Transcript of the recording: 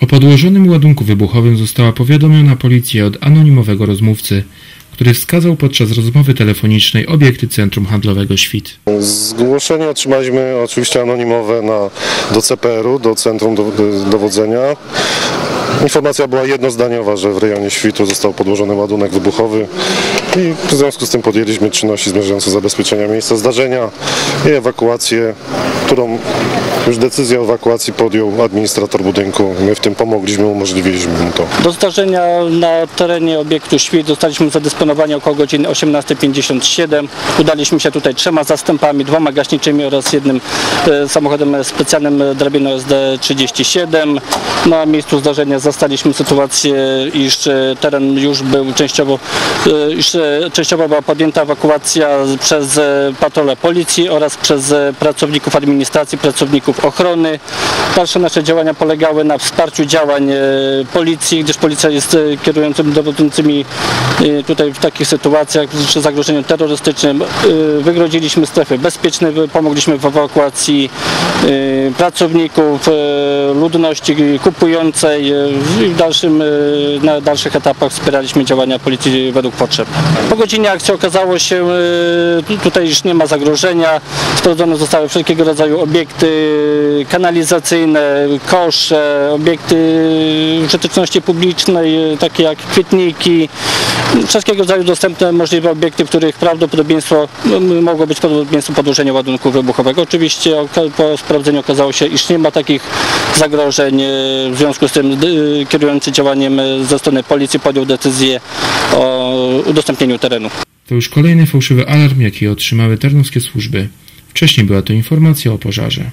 O podłożonym ładunku wybuchowym została powiadomiona policja od anonimowego rozmówcy, który wskazał podczas rozmowy telefonicznej obiekty centrum handlowego Świt. Zgłoszenie otrzymaliśmy oczywiście anonimowe na, do CPR-u, do Centrum do, do, Dowodzenia. Informacja była jednozdaniowa, że w rejonie Świtu został podłożony ładunek wybuchowy i w związku z tym podjęliśmy czynności zmierzające do zabezpieczenia miejsca zdarzenia i ewakuację, którą już decyzję o ewakuacji podjął administrator budynku. My w tym pomogliśmy, umożliwiliśmy mu to. Do zdarzenia na terenie obiektu Świt zostaliśmy zadysponowani około godziny 18.57. Udaliśmy się tutaj trzema zastępami, dwoma gaśniczymi oraz jednym e, samochodem specjalnym drabino SD37. Na miejscu zdarzenia zastaliśmy sytuację, iż e, teren już był częściowo, e, iż częściowo była podjęta ewakuacja przez patrole policji oraz przez pracowników administracji, pracowników ochrony. Dalsze nasze działania polegały na wsparciu działań e, policji, gdyż policja jest e, kierującym dowodzącymi e, tutaj w takich sytuacjach przy zagrożeniu terrorystycznym. Wygrodziliśmy strefy bezpieczne, pomogliśmy w ewakuacji pracowników, ludności kupującej i w dalszym, na dalszych etapach wspieraliśmy działania policji według potrzeb. Po godzinie akcji okazało się, tu- tutaj już nie ma zagrożenia. Sprawdzone zostały wszelkiego rodzaju obiekty kanalizacyjne, kosze, obiekty użyteczności publicznej, e, takie jak kwietniki, wszelkiego rodzaju dostępne możliwe obiekty, w których prawdopodobieństwo m, mogło być prawdopodobieństwo podłożenia ładunku wybuchowego. Oczywiście po sprawdzeniu okazało się, iż nie ma takich zagrożeń. e, W związku z tym kierujący działaniem ze strony policji podjął decyzję o udostępnieniu terenu. To już kolejny fałszywy alarm, jaki otrzymały tarnowskie służby. Wcześniej była to informacja o pożarze.